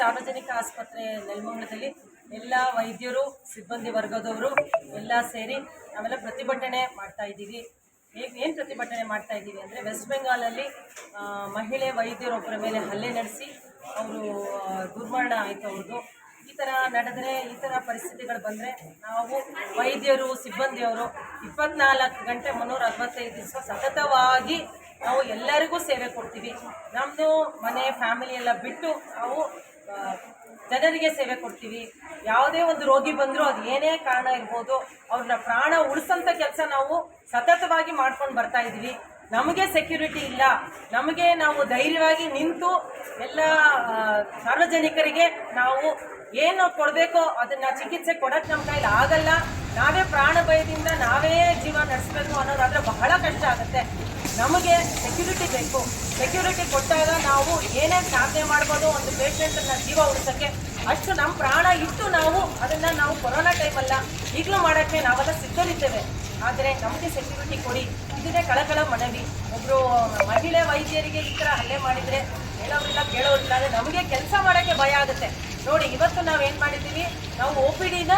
ಸಾರ್ವಜನಿಕ ಆಸ್ಪತ್ರೆ ನೆಲಮಂಗಲದಲ್ಲಿ ಎಲ್ಲ ವೈದ್ಯರು, ಸಿಬ್ಬಂದಿ ವರ್ಗದವರು ಎಲ್ಲ ಸೇರಿ ನಾವೆಲ್ಲ ಪ್ರತಿಭಟನೆ ಮಾಡ್ತಾ ಇದ್ದೀವಿ. ಹೇಗೆ ಏನು ಪ್ರತಿಭಟನೆ ಮಾಡ್ತಾ ಇದ್ದೀವಿ ಅಂದರೆ ವೆಸ್ಟ್ ಬೆಂಗಾಲಲ್ಲಿ ಮಹಿಳೆ ವೈದ್ಯರೊಬ್ಬರ ಮೇಲೆ ಹಲ್ಲೆ ನಡೆಸಿ ಅವರು ದುರ್ಮರಣ ಆಯಿತು ಅವ್ರದ್ದು ಈ ಥರ ನಡೆದರೆ, ಈ ಥರ ಪರಿಸ್ಥಿತಿಗಳು ಬಂದರೆ ನಾವು ವೈದ್ಯರು, ಸಿಬ್ಬಂದಿಯವರು ಇಪ್ಪತ್ನಾಲ್ಕು ಗಂಟೆ ಮುನ್ನೂರ ಅರವತ್ತೈದು ದಿವಸ ಸತತವಾಗಿ ನಾವು ಎಲ್ಲರಿಗೂ ಸೇವೆ ಕೊಡ್ತೀವಿ. ನಮ್ಮದು ಮನೆ ಫ್ಯಾಮಿಲಿ ಎಲ್ಲ ಬಿಟ್ಟು ನಾವು ಜನರಿಗೆ ಸೇವೆ ಕೊಡ್ತೀವಿ. ಯಾವುದೇ ಒಂದು ರೋಗಿ ಬಂದರೂ ಅದು ಏನೇ ಕಾರಣ ಇರ್ಬೋದು, ಅವ್ರನ್ನ ಪ್ರಾಣ ಉಳಿಸೋಂಥ ಕೆಲಸ ನಾವು ಸತತವಾಗಿ ಮಾಡ್ಕೊಂಡು ಬರ್ತಾ ಇದ್ದೀವಿ. ನಮಗೆ ಸೆಕ್ಯೂರಿಟಿ ಇಲ್ಲ. ನಮಗೆ ನಾವು ಧೈರ್ಯವಾಗಿ ನಿಂತು ಎಲ್ಲ ಸಾರ್ವಜನಿಕರಿಗೆ ನಾವು ಏನು ಕೊಡಬೇಕೋ ಅದನ್ನು ಚಿಕಿತ್ಸೆ ಕೊಡೋಕ್ಕೆ ನಮ್ಮ ಕೈಲಿ ಆಗಲ್ಲ. ನಾವೇ ಪ್ರಾಣ ಭಯದಿಂದ ನಾವೇ ಜೀವ ನಡೆಸಬೇಕು ಅನ್ನೋದಾದರೆ ಬಹಳ ಕಷ್ಟ ಆಗುತ್ತೆ. ನಮಗೆ ಸೆಕ್ಯೂರಿಟಿ ಬೇಕು. ಸೆಕ್ಯೂರಿಟಿ ಕೊಟ್ಟಾಗ ನಾವು ಏನೇನು ಸಾಧನೆ ಮಾಡ್ಬೋದು ಒಂದು ಪೇಷೆಂಟನ್ನು ಜೀವ ಉಳಿಸೋಕ್ಕೆ, ಅಷ್ಟು ನಮ್ಮ ಪ್ರಾಣ ಇಟ್ಟು ನಾವು ಅದನ್ನು ನಾವು ಕೊರೋನಾ ಟೈಮಲ್ಲ ಈಗಲೂ ಮಾಡೋಕ್ಕೆ ನಾವೆಲ್ಲ ಸಿದ್ಧರಿದ್ದೇವೆ. ಆದರೆ ನಮಗೆ ಸೆಕ್ಯೂರಿಟಿ ಕೊಡಿ. ಇದನ್ನೇ ಕಳಕಳ ಮನವಿ. ಒಬ್ಬರು ಮಹಿಳೆ ವೈದ್ಯರಿಗೆ ಈ ಥರ ಹಲ್ಲೆ ಮಾಡಿದರೆ ಹೇಳೋರಿಲ್ಲ ಕೇಳೋರಿಲ್ಲ ಅಂದರೆ ನಮಗೆ ಕೆಲಸ ಮಾಡೋಕ್ಕೆ ನೋಡಿ, ಇವತ್ತು ನಾವು ಏನು ಮಾಡಿದ್ದೀವಿ? ನಾವು ಒ ಪಿ ಡಿನ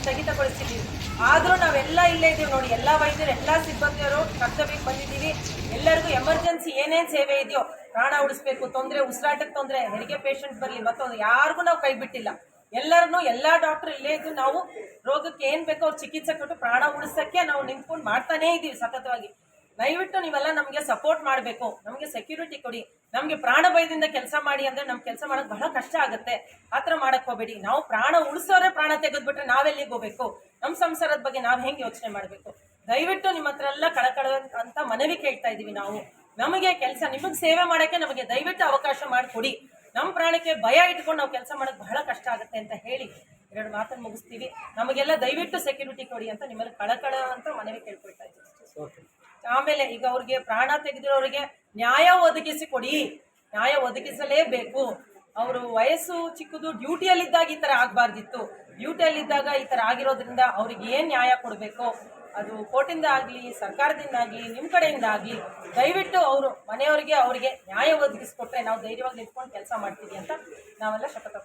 ಸ್ಥಗಿತಗೊಳಿಸಿದ್ದೀವಿ ಆದರೂ ನಾವೆಲ್ಲ ಇಲ್ಲೇ ಇದ್ದೀವಿ ನೋಡಿ, ಎಲ್ಲ ವೈದ್ಯರು, ಎಲ್ಲ ಸಿಬ್ಬಂದಿಯವರು ಕರ್ತವ್ಯಕ್ಕೆ ಬಂದಿದ್ದೀವಿ. ಎಲ್ಲರಿಗೂ ಎಮರ್ಜೆನ್ಸಿ ಏನೇನು ಸೇವೆ ಇದೆಯೋ, ಪ್ರಾಣ ಉಡಿಸ್ಬೇಕು ತೊಂದರೆ, ಉಸಿರಾಟಕ್ಕೆ ತೊಂದರೆ, ಹೆರಿಗೆ ಪೇಷಂಟ್ ಬರಲಿ, ಮತ್ತೊಂದು ಯಾರಿಗೂ ನಾವು ಕೈ ಬಿಟ್ಟಿಲ್ಲ. ಎಲ್ಲರನ್ನೂ ಎಲ್ಲ ಡಾಕ್ಟರ್ ಇಲ್ಲೇ ಇದ್ದು ನಾವು ರೋಗಕ್ಕೆ ಏನು ಬೇಕೋ ಅವ್ರು ಚಿಕಿತ್ಸೆ ಕೊಟ್ಟು ಪ್ರಾಣ ಉಳಿಸೋಕ್ಕೆ ನಾವು ನಿಂತ್ಕೊಂಡು ಮಾಡ್ತಾನೇ ಇದ್ದೀವಿ ಸತತವಾಗಿ. ದಯವಿಟ್ಟು ನೀವೆಲ್ಲ ನಮಗೆ ಸಪೋರ್ಟ್ ಮಾಡಬೇಕು. ನಮಗೆ ಸೆಕ್ಯೂರಿಟಿ ಕೊಡಿ. ನಮಗೆ ಪ್ರಾಣ ಭಯದಿಂದ ಕೆಲಸ ಮಾಡಿ ಅಂದ್ರೆ ನಮ್ಮ ಕೆಲಸ ಮಾಡೋದು ಬಹಳ ಕಷ್ಟ ಆಗುತ್ತೆ. ಆ ಥರ ಮಾಡಕ್ಕೆ ಹೋಗಬೇಡಿ. ನಾವು ಪ್ರಾಣ ಉಳಿಸೋರೆ ಪ್ರಾಣ ತೆಗೆದ್ಬಿಟ್ರೆ ನಾವೆಲ್ಲಿಗೆ ಹೋಗ್ಬೇಕು? ನಮ್ಮ ಸಂಸಾರದ ಬಗ್ಗೆ ನಾವು ಹೆಂಗೆ ಯೋಚನೆ ಮಾಡಬೇಕು? ದಯವಿಟ್ಟು ನಿಮ್ಮ ಹತ್ರ ಎಲ್ಲ ಕಳಕಳ ಅಂತ ಮನವಿ ಕೇಳ್ತಾ ಇದ್ದೀವಿ ನಾವು. ನಮಗೆ ಕೆಲಸ, ನಿಮಗೆ ಸೇವೆ ಮಾಡೋಕ್ಕೆ ನಮಗೆ ದಯವಿಟ್ಟು ಅವಕಾಶ ಮಾಡಿಕೊಡಿ. ನಮ್ಮ ಪ್ರಾಣಕ್ಕೆ ಭಯ ಇಟ್ಕೊಂಡು ನಾವು ಕೆಲಸ ಮಾಡೋದು ಬಹಳ ಕಷ್ಟ ಆಗುತ್ತೆ ಅಂತ ಹೇಳಿ ಎರಡು ಮಾತನ್ನು ಮುಗಿಸ್ತೀವಿ. ನಮಗೆಲ್ಲ ದಯವಿಟ್ಟು ಸೆಕ್ಯೂರಿಟಿ ಕೊಡಿ ಅಂತ ನಿಮ್ಮಲ್ಲಿ ಕಳಕಳ ಅಂತ ಮನವಿ ಕೇಳ್ಕೊಳ್ತಾ ಇದ್ದೀವಿ. ಆಮೇಲೆ ಈಗ ಅವ್ರಿಗೆ ಪ್ರಾಣ ತೆಗೆದಿರೋರಿಗೆ ನ್ಯಾಯ ಒದಗಿಸಿ ಕೊಡಿ ನ್ಯಾಯ ಒದಗಿಸಲೇಬೇಕು. ಅವರು ವಯಸ್ಸು ಚಿಕ್ಕದು ಡ್ಯೂಟಿಯಲ್ಲಿದ್ದಾಗ ಈ ಥರ ಆಗಬಾರ್ದಿತ್ತು. ಡ್ಯೂಟಿಯಲ್ಲಿದ್ದಾಗ ಈ ಥರ ಆಗಿರೋದ್ರಿಂದ ಅವ್ರಿಗೆ ಏನು ನ್ಯಾಯ ಕೊಡಬೇಕು? ಅದು ಕೋರ್ಟಿಂದ ಆಗಲಿ, ಸರ್ಕಾರದಿಂದ ಆಗಲಿ ನಿಮ್ಮ ಕಡೆಯಿಂದ ಆಗಲಿ, ದಯವಿಟ್ಟು ಅವರು ಮನೆಯವರಿಗೆ ಅವರಿಗೆ ನ್ಯಾಯ ಒದಗಿಸ್ಕೊಟ್ರೆ ನಾವು ಧೈರ್ಯವಾಗಿ ನಿಂತ್ಕೊಂಡು ಕೆಲಸ ಮಾಡ್ತೀವಿ ಅಂತ ನಾವೆಲ್ಲ ಶಪಥ